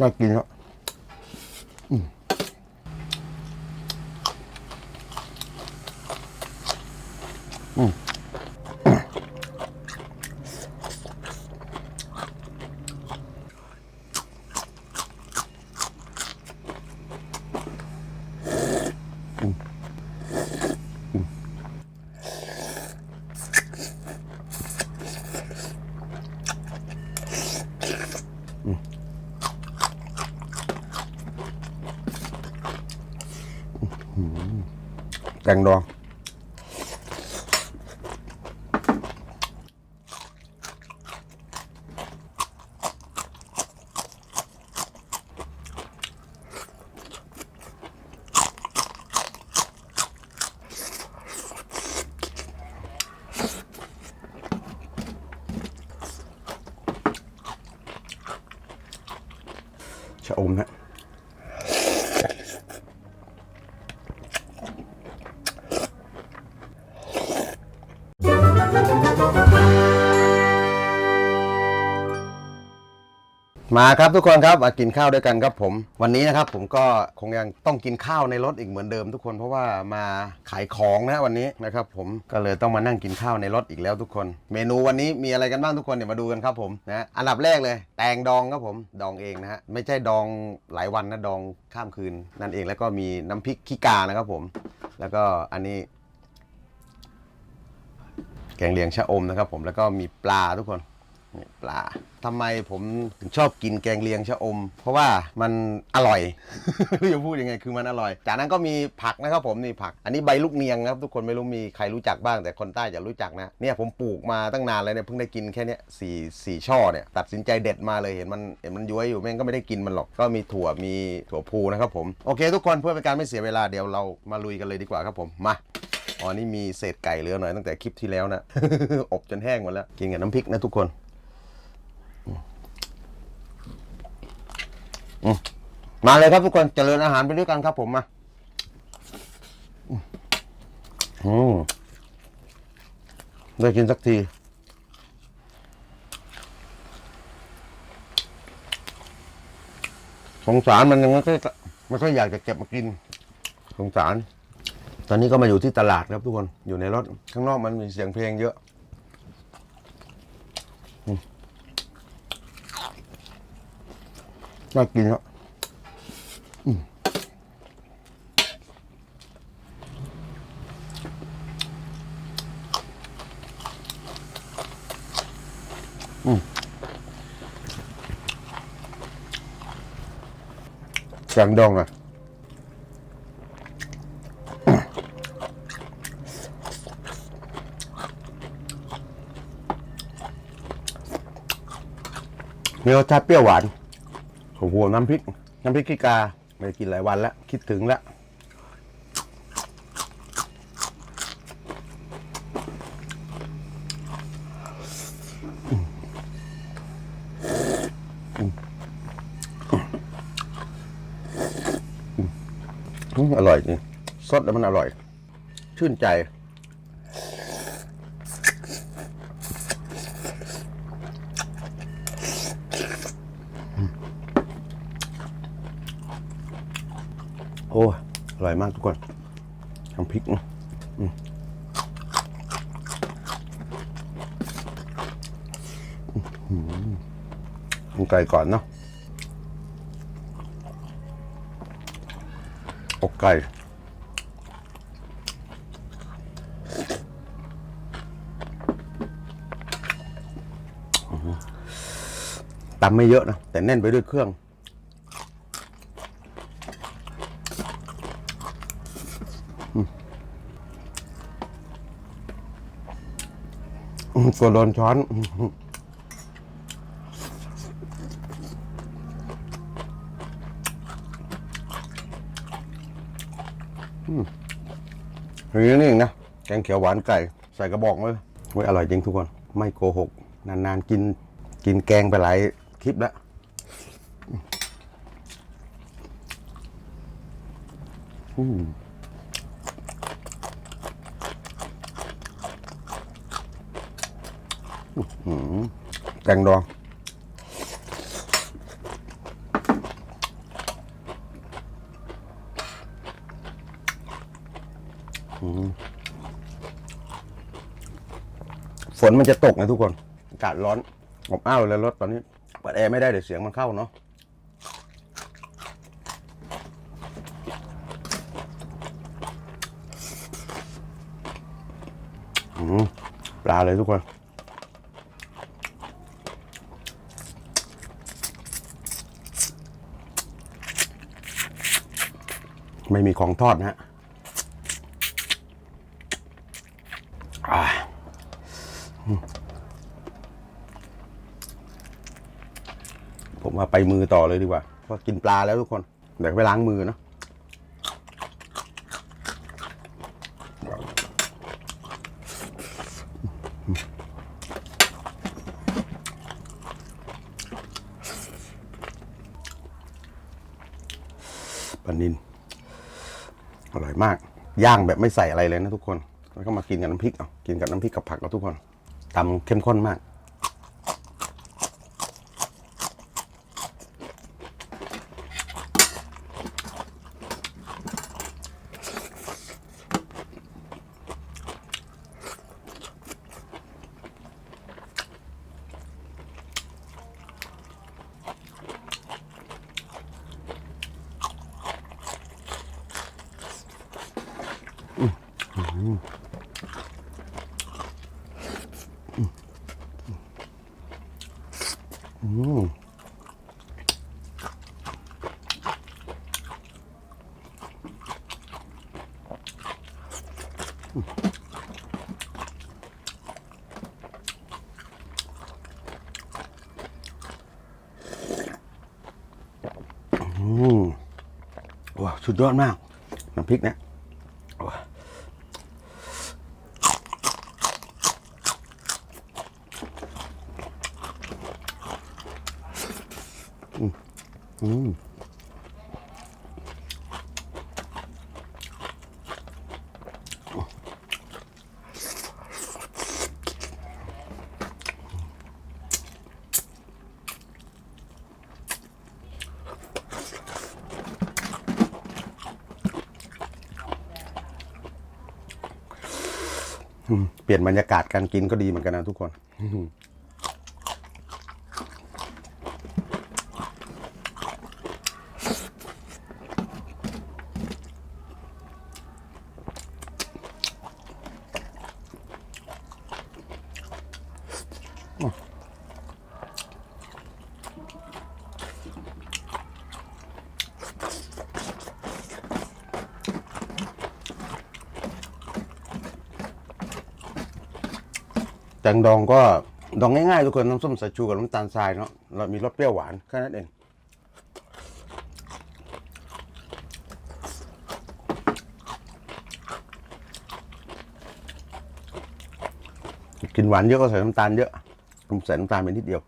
น่ากินแล้วอืม แต ชะอมฮะ มาครับทุกคนครับมากินข้าวด้วยกันครับผม วันนี้นะครับผมก็คงยังต้องกินข้าวในรถอีกเหมือนเดิมทุกคนเพราะว่ามาขายของนะวันนี้นะครับผมก็เลยต้องมานั่งกินข้าวในรถอีกแล้วทุกคน เมนูวันนี้มีอะไรกันบ้างทุกคนเดี๋ยวมาดูกันครับผมนะอันดับแรกเลย แตงดองครับผมดองเองนะฮะไม่ใช่ดองหลายวันนะดองข้ามคืนนั่นเองแล้วก็มีน้ำพริกขี้กานะครับผม แล้วก็อันนี้ แกงเลียงชะอมนะครับผมแล้วก็มีปลาทุกคน นี่ปลาทำไมผมถึงชอบกินแกงเลียงชะอม เพราะว่ามันอร่อย ไม่รู้จะพูดยังไงคือมันอร่อย จากนั้นก็มีผักนะครับผมนี่ผัก อันนี้ใบลูกเนียงครับทุกคนไม่รู้มีใครรู้จักบ้างแต่คนใต้จะรู้จักนะเนี่ยผมปลูกมาตั้งนานแล้วเนี่ยเพิ่งได้กินแค่เนี้ยสี่สี่ช่อเนี่ยตัดสินใจเด็ดมาเลยเห็นมันเห็นมันย้วยอยู่แม่งก็ไม่ได้กินมันหรอกก็มีถั่วมีถั่วพูนะครับผมโอเค ทุกคนเพื่อเป็นการไม่เสียเวลาเดี๋ยวเรามาลุยกันเลยดีกว่าครับผมมาอ๋อนี่มีเศษไก่เหลือหน่อยตั้งแต่คลิปที่แล้วนะ อบจนแห้งหมดแล้วกินกับน้ำพริกนะทุกคนอืมอื มาเลยครับทุกคนเจริญอาหารไปด้วยกันครับผมมาอืมได้กินสักที สงสารมันยังไม่ค่อยไม่ค่อยอยากจะเก็บมากิน สงสาร ตอนนี้ก็มาอยู่ที่ตลาดครับทุกคน อยู่ในรถ ข้างนอกมันมีเสียงเพลงเยอะอืม น่ากินครับอืมอืมแกงดองอะมีรสชาติเปรี้ยวหวาน โอ้โหน้ำพริก น้ำพริกขี้กาไม่ได้กินหลายวันแล้วคิดถึงแล้วอร่อยจริงสดแล้วมันอร่อย ชื่นใจ โอ้อร่อยมากทุกคนทำพริกนะทำไก่ก่อนเนาะอกไก่ตำไม่เยอะนะ แต่แน่นไปด้วยเครื่อง อืมตัวโดนช้อนอือหืออืมอย่างนี้นี่เองนะ แกงเขียวหวานไก่ ใส่กระบอกเลยเว้ยอร่อยจริงทุกคน ไม่โกหก นานๆ กินกินแกงไปหลายคลิปแล้วอืม แตงดองฝนมันจะตกนะทุกคน อากาศร้อนอบอ้าวเลยรถตอนนี้ เปิดแอร์ไม่ได้เดี๋ยวเสียงมันเข้าเนาะอืมปลาเลยทุกคน ไม่มีของทอดนะฮะผมว่าไปมือต่อเลยดีกว่าเพราะกินปลาแล้วทุกคนเดี๋ยวไปล้างมือเนาะปลานิน อร่อยมาก ย่างแบบไม่ใส่อะไรเลยนะทุกคน แล้วก็มากินกับน้ำพริกเอากินกับน้ำพริกกับผักเอาทุกคนตำเข้มข้นมาก อืมอืม ว้าวสุดยอดมากน้ำพริกเนะ เปลี่ยนบรรยากาศการกินก็ดีเหมือนกันนะทุกคน แตงดองก็ดองง่ายๆทุกคนน้ำส้มสายชูกับน้ำตาลทรายเนาะเรามีรสเปรี้ยวหวานแค่นั้นเองกินหวานเยอะก็ใส่น้ำตาลเยอะผมใส่น้ำตาลไปนิดเดียว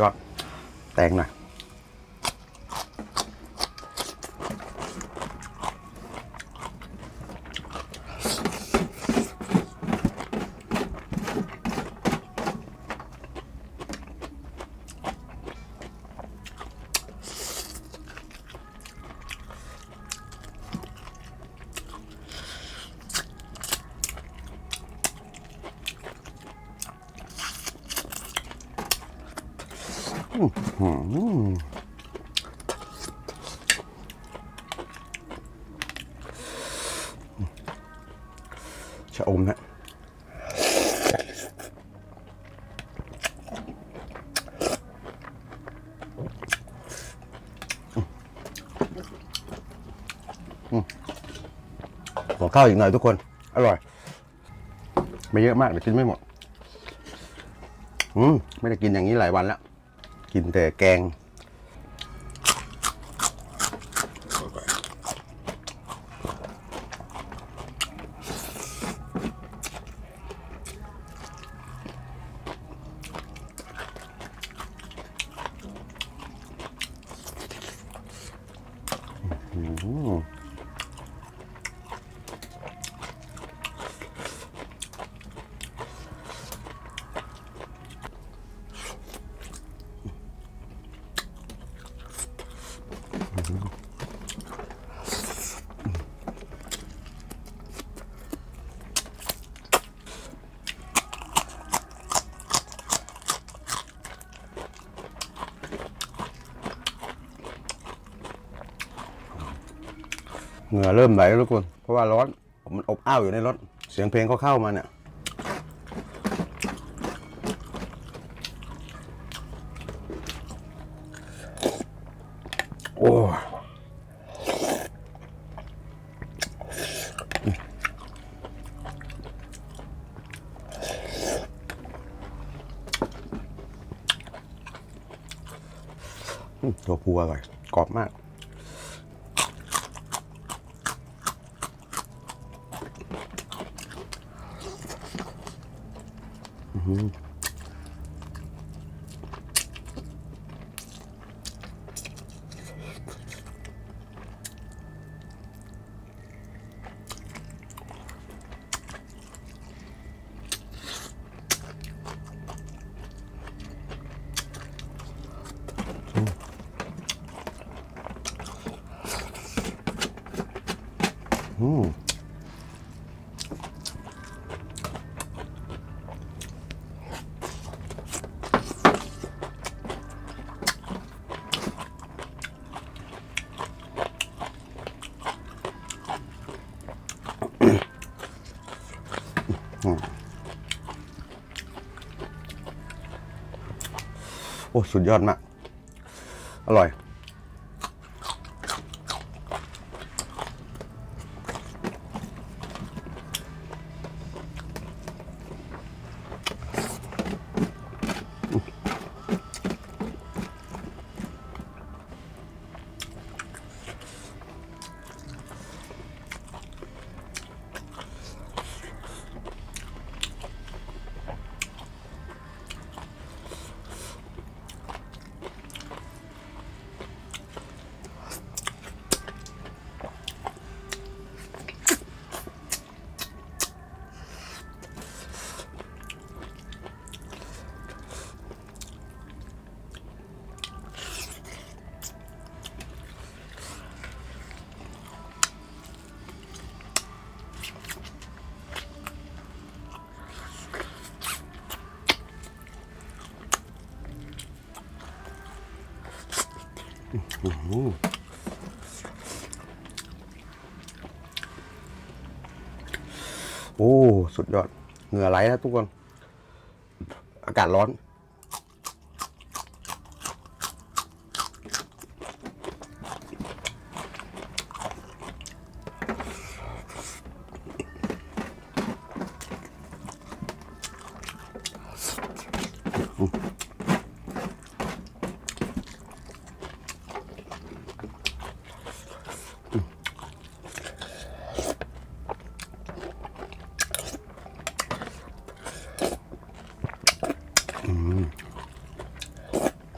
ยอดแตงหน่อย ชะอมฮะขอข้าวอีกหน่อยทุกคน อร่อย ไม่เยอะมากเดี๋ยวกินไม่หมด อืม ไม่ได้กินอย่างนี้หลายวันแล้ว กินแต่แกง อืม เหงื่อเริ่มไหลแล้วทุกคน เพราะว่าร้อนมันอบอ้าวอยู่ในรถ เสียงเพลงเขาเข้ามาเนี่ยโอ้อืมตัวปูอร่อยกรอบมาก อืม สุดยอดมาก อร่อย โอ้ สุดยอด เหงื่อไหลนะทุกคน อากาศร้อน แ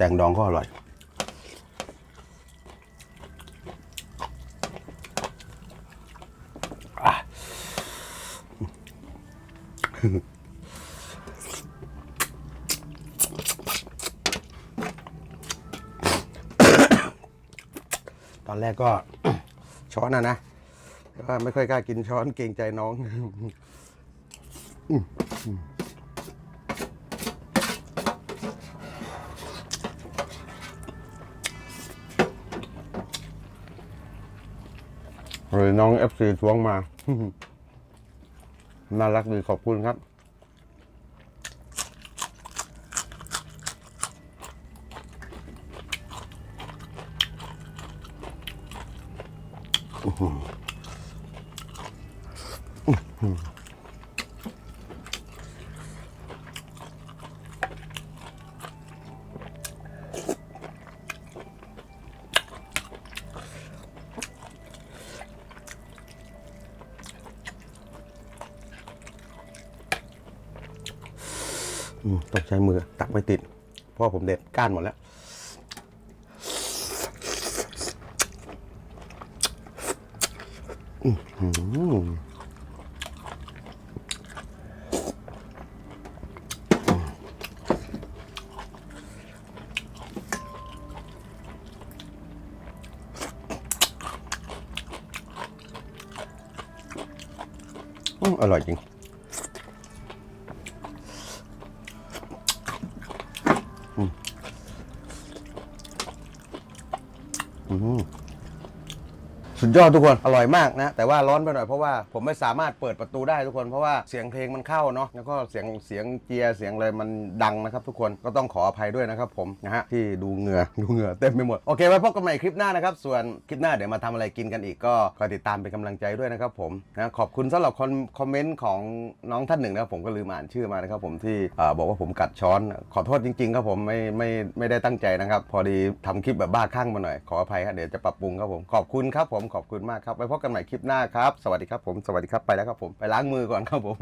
ตงดองก็อร่อย แรกก็ ช้อนนะนะแต่ว่าไม่ค่อยกล้ากินช้อนเกรงใจน้องเลยน้องเอฟซีทวงมา น่ารักดีขอบคุณครับ ต้องใช้มือตักไม่ติด เพราะผมเด็ดก้านหมดแล้ว อื้อหืออืม อร่อยจริง อืมสุด ยอดทุกคน อร่อยมากนะ แต่ว่าร้อนไปหน่อยเพราะว่าผมไม่สามารถเปิดประตูได้ทุกคนเพราะว่าเสียงเพลงมันเข้าเนาะแล้วก็เสียงเสียงเจียร์เสียงอะไรมันดังนะครับ ทุกคนก็ต้องขออภัยด้วยนะครับผมนะฮะที่ดูเหงื่อดูเหงื่อเต็มไปหมดโอเคไว้พบกันใหม่คลิปหน้านะครับส่วนคลิปหน้าเดี๋ยวมาทำอะไรกินกันอีกก็คอยติดตามเป็นกำลังใจด้วยนะครับผมนะขอบคุณสำหรับคอมคอมเมนต์ของน้องท่านหนึ่งนะครับผมก็ลืมอ่านชื่อมานะครับผมที่อบอกว่าผมกัดช้อนขอโทษจริงๆครับผมไม่ไม่ไม่ได้ตั้งใจนะครับ พอดีทำคลิปแบบบ้าคลั่งมาหน่อยขออภัยครับเดี๋ยวจะปรับปรุงครับผมขอบคุณครับผมขอบคุณมากครับไว้พบกันใหม่คลิปหน้าครับ สวัสดีครับผม สวัสดีครับไปแล้วครับผม ไปล้างมือก่อนครับผม